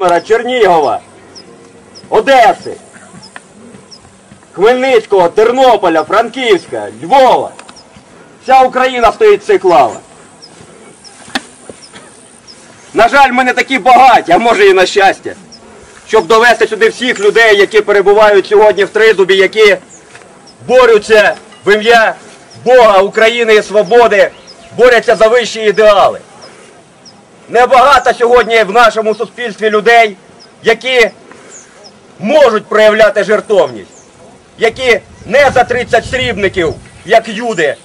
Чернігова, Одеси, Хмельницького, Тернополя, Франківська, Львова. Вся Україна стоїть цей клава. На жаль, ми не такі багаті, а може і на щастя, щоб довести сюди всіх людей, які перебувають сьогодні в Тризубі, які борються в ім'я Бога, України і свободи, борються за вищі ідеали. Небагато сьогодні в нашому суспільстві людей, які можуть проявляти жертовність, які не за 30 срібників, як юди,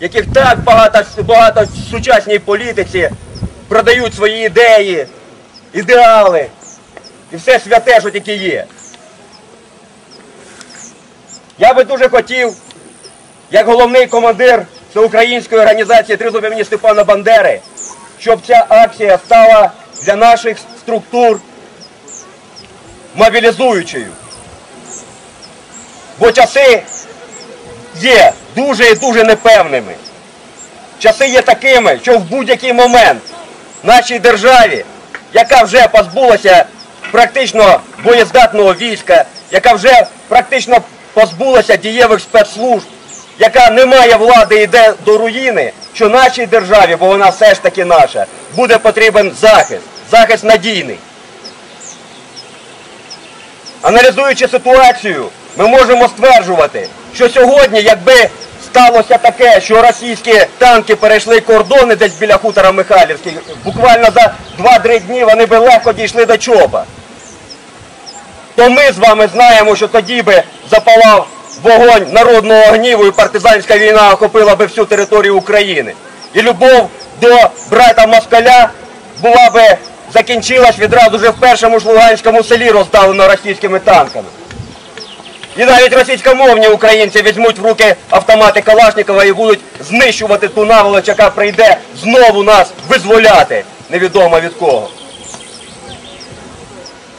яких так багато, багато в сучасній політиці продають свої ідеї, ідеали і все святе, що тільки є. Я би дуже хотів, як головний командир всеукраїнської організації Тризуб імені Степана Бандери, щоб ця акція стала для наших структур мобілізуючою. Бо часи є дуже і дуже непевними. Часи є такими, що в будь-який момент нашій державі, яка вже позбулася практично боєздатного війська, яка вже практично позбулася дієвих спецслужб, яка не має влади і йде до руїни, що нашій державі, бо вона все ж таки наша, буде потрібен захист, захист надійний. Аналізуючи ситуацію, ми можемо стверджувати, що сьогодні, якби сталося таке, що російські танки перейшли кордони десь біля хутора Михайлівський, буквально за 2-3 дні вони би легко дійшли до чоба, то ми з вами знаємо, що тоді би запалав вогонь народного гніву і партизанська війна охопила би всю територію України. І любов до брата Москаля була би закінчилась відразу вже в першому ж Луганському селі, роздалено російськими танками. І навіть російськомовні українці візьмуть в руки автомати Калашникова і будуть знищувати ту наволоч, яка прийде знову нас визволяти, невідомо від кого.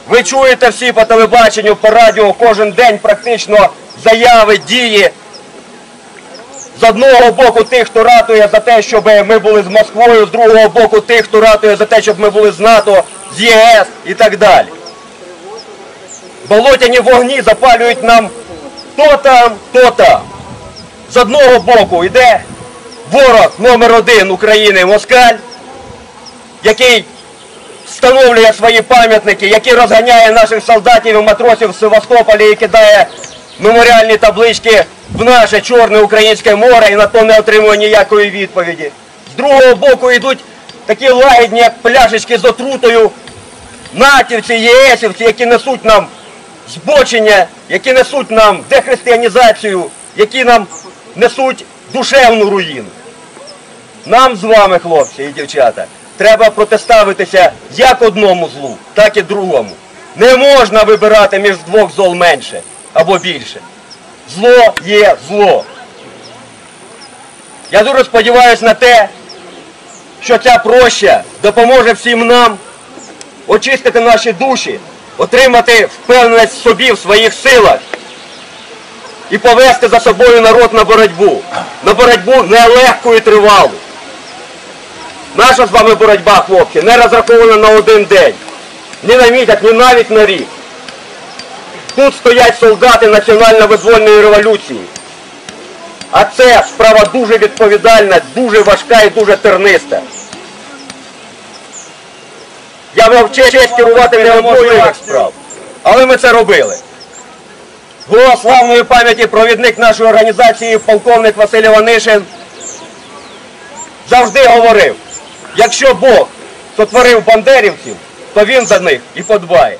Ви чуєте всі по телебаченню, по радіо кожен день практично заяви, дії. З одного боку тих, хто ратує за те, щоб ми були з Москвою, з другого боку тих, хто ратує за те, щоб ми були з НАТО, з ЄС і так далі. Болотяні вогні запалюють нам то там, то там. З одного боку йде ворог номер один України Москаль, який встановлює свої пам'ятники, який розганяє наших солдатів і матросів в Севастополі і кидає меморіальні таблички в наше чорне українське море і на то не отримує ніякої відповіді. З другого боку йдуть такі лагідні, як пляшечки з отрутою, натівці, єсівці, які несуть нам збочення, які несуть нам дехристиянізацію, які нам несуть душевну руїну. Нам з вами, хлопці і дівчата, треба протиставитися як одному злу, так і другому. Не можна вибирати між двох зол менше або більше. Зло є зло. Я дуже сподіваюся на те, що ця проща допоможе всім нам очистити наші душі, отримати впевненість в собі, в своїх силах і повести за собою народ на боротьбу. На боротьбу нелегку і тривалу. Наша з вами боротьба, хлопці, не розрахована на один день. Ні на місяць, ні навіть на рік. Тут стоять солдати національно-визвольної революції. А це справа дуже відповідальна, дуже важка і дуже терниста. Я мав честь керувати неможливих справ. Але ми це робили. Голова славної пам'яті провідник нашої організації, полковник Василь Іванишин, завжди говорив, якщо Бог сотворив бандерівців, то він за них і подбає.